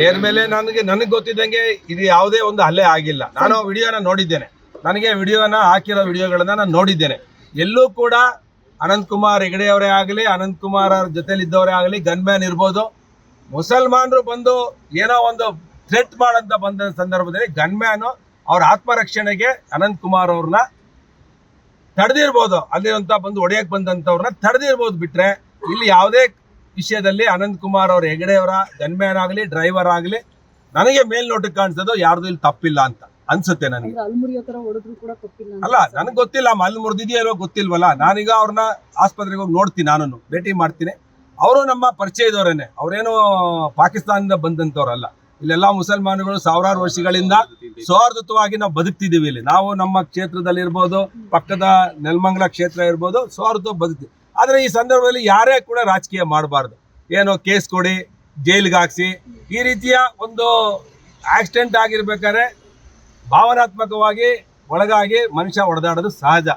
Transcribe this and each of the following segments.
ನೇರ್ ಮೇಲೆ ನನಗೆ ನನಗೆ ಗೊತ್ತಿದ್ದಂಗೆ ಇದು ಯಾವುದೇ ಒಂದು ಹಲ್ಲೆ ಆಗಿಲ್ಲ. ನಾನು ವಿಡಿಯೋನ ನೋಡಿದ್ದೇನೆ. ನನಗೆ ವಿಡಿಯೋನ, ಹಾಕಿರೋ ವಿಡಿಯೋಗಳನ್ನ ನಾನು ನೋಡಿದ್ದೇನೆ. ಎಲ್ಲೂ ಕೂಡ ಅನಂತ್ ಕುಮಾರ್ ಹೆಗಡೆ ಅವರೇ ಆಗಲಿ, ಅನಂತ್ ಕುಮಾರ್ ಅವ್ರ ಜೊತೆಲಿದ್ದವರೇ ಆಗಲಿ, ಗನ್ಮ್ಯಾನ್ ಇರ್ಬೋದು. ಮುಸಲ್ಮಾನರು ಬಂದು ಏನೋ ಒಂದು ಥ್ರೆಟ್ ಮಾಡಂತ ಬಂದ ಸಂದರ್ಭದಲ್ಲಿ ಗನ್ಮ್ಯಾನು ಅವ್ರ ಆತ್ಮರಕ್ಷಣೆಗೆ ಅನಂತ್ ಕುಮಾರ್ ಅವ್ರನ್ನ ತಡೆದಿರ್ಬೋದು. ಅಲ್ಲಿರುವಂತ ಬಂದು ಒಡೆಯಕ್ಕೆ ಬಂದಂತವ್ರನ್ನ ತಡೆದಿರ್ಬೋದು ಬಿಟ್ರೆ ಇಲ್ಲಿ ಯಾವುದೇ ವಿಷಯದಲ್ಲಿ ಅನಂತ್ ಕುಮಾರ್ ಅವ್ರ ಹೆಗಡೆಯವರ ಗನ್ಮ್ಯಾನ್ ಆಗಲಿ ಡ್ರೈವರ್ ಆಗಲಿ ನನಗೆ ಮೇಲ್ನೋಟಕ್ಕೆ ಕಾಣಿಸೋದು ಯಾರ್ದು ಇಲ್ಲಿ ತಪ್ಪಿಲ್ಲ ಅಂತ ಅನ್ಸುತ್ತೆ ನನಗೆ. ಅಲ್ಲ ನನಗೆ ಗೊತ್ತಿಲ್ಲ ಅಲ್ಲಿ ಮುರಿದಿದೆಯೋ ಗೊತ್ತಿಲ್ವಲ್ಲ. ನಾನೀಗ ಅವ್ರನ್ನ ಆಸ್ಪತ್ರೆಗೆ ಹೋಗಿ ನೋಡ್ತೀನಿ ನಾನು ಭೇಟಿ ಮಾಡ್ತೀನಿ. ಅವರು ನಮ್ಮ ಪರಿಚಯದವರೇನೆ. ಅವರೇನು ಪಾಕಿಸ್ತಾನದಿಂದ ಬಂದಂತವ್ರಲ್ಲ. ಇಲ್ಲೆಲ್ಲ ಮುಸಲ್ಮಾನಗಳು ಸಾವಿರಾರು ವರ್ಷಗಳಿಂದ ಸೌಹಾರ್ದತವಾಗಿ ನಾವು ಬದುಕ್ತಿದ್ದೀವಿ ಇಲ್ಲಿ. ನಾವು ನಮ್ಮ ಕ್ಷೇತ್ರದಲ್ಲಿ ಇರ್ಬೋದು ಪಕ್ಕದ ನೆಲಮಂಗಲ ಕ್ಷೇತ್ರ ಇರ್ಬೋದು ಸೌಹಾರ್ದ ಬದುಕ್ತೀವಿ ಆದ್ರೆ ಈ ಸಂದರ್ಭದಲ್ಲಿ ಯಾರೇ ಕೂಡ ರಾಜಕೀಯ ಮಾಡಬಾರ್ದು. ಏನೋ ಕೇಸ್ ಕೊಡಿ ಜೈಲಿಗೆ ಹಾಕ್ಸಿ. ಈ ರೀತಿಯ ಒಂದು ಆಕ್ಸಿಡೆಂಟ್ ಆಗಿರ್ಬೇಕಾದ್ರೆ ಭಾವನಾತ್ಮಕವಾಗಿ ಒಳಗಾಗಿ ಮನುಷ್ಯ ಹೊಡೆದಾಡೋದು ಸಹಜ.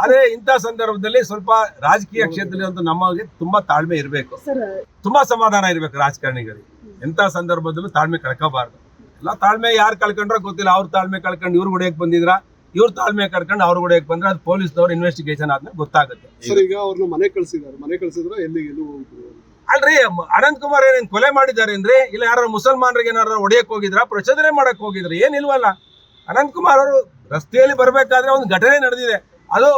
ಆದರೆ ಇಂಥ ಸಂದರ್ಭದಲ್ಲಿ ಸ್ವಲ್ಪ ರಾಜಕೀಯ ಕ್ಷೇತ್ರದಲ್ಲಿ ಒಂದು ನಮಗೆ ತುಂಬಾ ತಾಳ್ಮೆ ಇರಬೇಕು. ತುಂಬ ಸಮಾಧಾನ ಇರಬೇಕು ರಾಜಕಾರಣಿಗಳಿಗೆ. ಎಂಥ ಸಂದರ್ಭದಲ್ಲೂ ತಾಳ್ಮೆ ಕಳ್ಕೋಬಾರ್ದು. ಎಲ್ಲ ತಾಳ್ಮೆ ಯಾರು ಕಳ್ಕೊಂಡ್ರೋ ಗೊತ್ತಿಲ್ಲ. ಅವ್ರ ತಾಳ್ಮೆ ಕಳ್ಕೊಂಡು ಇವ್ರು ಹೊಡೆಯಕ್ಕೆ ಬಂದಿದ್ರ? ಇವ್ರ ತಾಳ್ಮೆ ಕರ್ಕೊಂಡು ಅವ್ರ ಕೂಡ ಬಂದ್ರೆ ಅದು ಪೊಲೀಸ್ನವ್ರು ಇನ್ವೆಸ್ಟಿಗೇಷನ್ ಆದ್ಮೇಲೆ ಗೊತ್ತಾಗುತ್ತೆ. ಸರ್ ಈಗ ಅವ್ರನ್ನ ಮನೆ ಮನೆ ಕಳ್ಸಿದ್ರೆ ಎಲ್ಲಿ ಅಲ್ರಿ ಅನಂತ್ ಕುಮಾರ್ ಏನೇನ್ ಕೊಲೆ ಮಾಡಿದ್ದಾರೆ ಅಂದ್ರೆ ಇಲ್ಲ ಯಾರು ಮುಸಲ್ಮಾನರಿಗೆ ಏನಾರ ಹೊಡೆಯಕ್ ಹೋಗಿದ್ರ? ಪ್ರಚೋದನೆ ಮಾಡಕ್ ಹೋಗಿದ್ರು? ಏನಿಲ್ವಲ್ಲ ಅನಂತ್ ಕುಮಾರ್ ಅವರು ರಸ್ತೆಯಲ್ಲಿ ಬರ್ಬೇಕಾದ್ರೆ ಒಂದು ಘಟನೆ ನಡೆದಿದೆ. ಅದು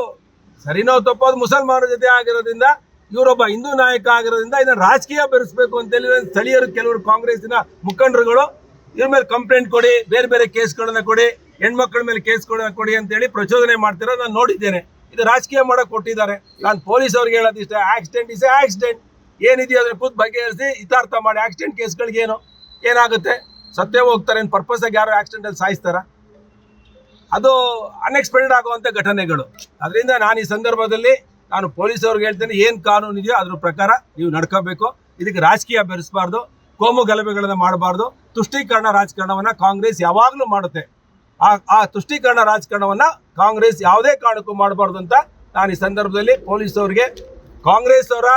ಸರಿನೋ ತಪ್ಪೋ ಅದು ಮುಸಲ್ಮಾನರ ಜೊತೆ ಆಗಿರೋದ್ರಿಂದ ಇವರೊಬ್ಬ ಹಿಂದೂ ನಾಯಕ ಆಗಿರೋದ್ರಿಂದ ಇದನ್ನ ರಾಜಕೀಯ ಬೆರೆಸ್ಬೇಕು ಅಂತೇಳಿ ಸ್ಥಳೀಯರು ಕೆಲವರು ಕಾಂಗ್ರೆಸ್ಸಿನ ಮುಖಂಡರುಗಳು ಇವ್ರ ಮೇಲೆ ಕಂಪ್ಲೇಂಟ್ ಕೊಡಿ ಬೇರೆ ಬೇರೆ ಕೇಸ್ಗಳನ್ನ ಕೊಡಿ. ಹೆಣ್ಮಕ್ಳ ಮೇಲೆ ಕೇಸ್ ಕೊಡ ಕೊಡಿ ಅಂತೇಳಿ ಪ್ರಚೋದನೆ ಮಾಡ್ತಿರೋ ನಾನು ನೋಡಿದ್ದೇನೆ. ಇದು ರಾಜಕೀಯ ಮಾಡಕ್ ಕೊಟ್ಟಿದ್ದಾರೆ. ನಾನು ಪೊಲೀಸ್ ಅವ್ರಿಗೆ ಹೇಳೋದು ಇಷ್ಟ. ಆಕ್ಸಿಡೆಂಟ್ ಇಸ್ ಆಕ್ಸಿಡೆಂಟ್ ಏನಿದೆಯೋ ಅದ್ರ ಕೂತ್ ಬಗೆಹರಿಸಿ ಇತಾರ್ಥ ಮಾಡಿ. ಆಕ್ಸಿಡೆಂಟ್ ಕೇಸ್ಗಳಿಗೆ ಏನು? ಏನಾಗುತ್ತೆ? ಸತ್ಯ ಹೋಗ್ತಾರೆ ಪರ್ಪಸ್ ಆಗಿ ಯಾರು ಆಕ್ಸಿಡೆಂಟ್ ಅಲ್ಲಿ ಸಾಯಿಸ್ತಾರ? ಅದು ಅನ್ಎಕ್ಸ್ಪೆಕ್ಟೆಡ್ ಆಗುವಂಥ ಘಟನೆಗಳು. ಅದರಿಂದ ನಾನು ಈ ಸಂದರ್ಭದಲ್ಲಿ ನಾನು ಪೊಲೀಸ್ ಅವ್ರಿಗೆ ಹೇಳ್ತೇನೆ, ಏನು ಕಾನೂನು ಇದೆಯೋ ಅದ್ರ ಪ್ರಕಾರ ನೀವು ನಡ್ಕೋಬೇಕು. ಇದಕ್ಕೆ ರಾಜಕೀಯ ಬೆರೆಸಬಾರ್ದು. ಕೋಮು ಗಲಭೆಗಳನ್ನು ಮಾಡಬಾರ್ದು. ತುಷ್ಟೀಕರಣ ರಾಜಕಾರಣವನ್ನು ಕಾಂಗ್ರೆಸ್ ಯಾವಾಗಲೂ ಮಾಡುತ್ತೆ. ಆ ಆ ತುಷ್ಟೀಕರಣ ರಾಜಕಾರಣವನ್ನ ಕಾಂಗ್ರೆಸ್ ಯಾವುದೇ ಕಾರಣಕ್ಕೂ ಮಾಡಬಾರ್ದು ಅಂತ ನಾನು ಈ ಸಂದರ್ಭದಲ್ಲಿ ಪೊಲೀಸ್ ಅವರಿಗೆ ಕಾಂಗ್ರೆಸ್ ಅವರ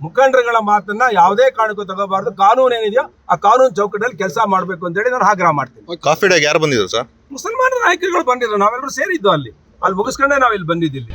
ಮುಖಂಡರುಗಳ ಮಾತನ್ನ ಯಾವುದೇ ಕಾರಣಕ್ಕೂ ತಗೋಬಾರ್ದು. ಕಾನೂನು ಏನಿದೆಯೋ ಆ ಕಾನೂನು ಚೌಕಟ್ಟಲ್ಲಿ ಕೆಲಸ ಮಾಡಬೇಕು ಅಂತ ಹೇಳಿ ನಾನು ಆಗ್ರಹ ಮಾಡ್ತೀನಿ. ಕಾಫಿ ಡೇಗೆ ಯಾರು ಬಂದಿದ್ರು ಸರ್? ಮುಸಲ್ಮಾನ ನಾಯಕರುಗಳು ಬಂದಿದ್ರು. ನಾವೆಲ್ಲರೂ ಸೇರಿದ್ದು ಅಲ್ಲಿ. ಅಲ್ಲಿ ಮುಗಿಸ್ಕೊಂಡೇ ನಾವು ಇಲ್ಲಿ ಬಂದಿದ್ದಿಲ್ಲಿ.